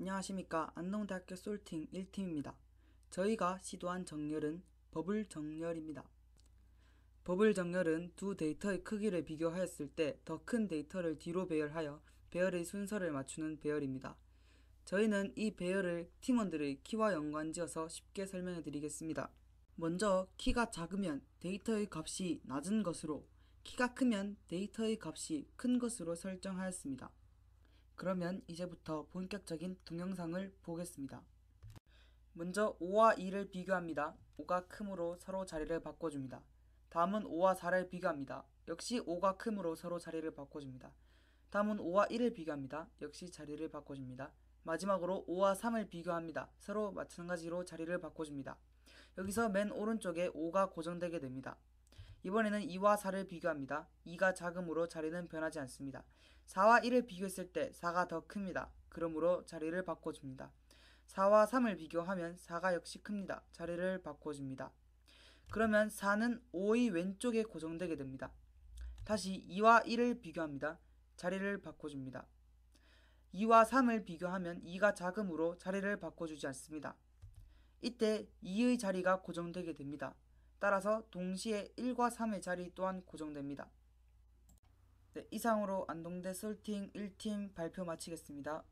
안녕하십니까 안동대학교 솔팅 1팀입니다. 저희가 시도한 정렬은 버블 정렬입니다. 버블 정렬은 두 데이터의 크기를 비교하였을 때 더 큰 데이터를 뒤로 배열하여 배열의 순서를 맞추는 배열입니다. 저희는 이 배열을 팀원들의 키와 연관지어서 쉽게 설명해 드리겠습니다. 먼저 키가 작으면 데이터의 값이 낮은 것으로 키가 크면 데이터의 값이 큰 것으로 설정하였습니다. 그러면 이제부터 본격적인 동영상을 보겠습니다. 먼저 5와 2를 비교합니다. 5가 크므로 서로 자리를 바꿔줍니다. 다음은 5와 4를 비교합니다. 역시 5가 크므로 서로 자리를 바꿔줍니다. 다음은 5와 1을 비교합니다. 역시 자리를 바꿔줍니다. 마지막으로 5와 3을 비교합니다. 서로 마찬가지로 자리를 바꿔줍니다. 여기서 맨 오른쪽에 5가 고정되게 됩니다. 이번에는 2와 4를 비교합니다. 2가 작으므로 자리는 변하지 않습니다. 4와 1을 비교했을 때 4가 더 큽니다. 그러므로 자리를 바꿔줍니다. 4와 3을 비교하면 4가 역시 큽니다. 자리를 바꿔줍니다. 그러면 4는 5의 왼쪽에 고정되게 됩니다. 다시 2와 1을 비교합니다. 자리를 바꿔줍니다. 2와 3을 비교하면 2가 작으므로 자리를 바꿔주지 않습니다. 이때 2의 자리가 고정되게 됩니다. 따라서 동시에 1과 3의 자리 또한 고정됩니다. 네, 이상으로 안동대 솔팅 1팀 발표 마치겠습니다.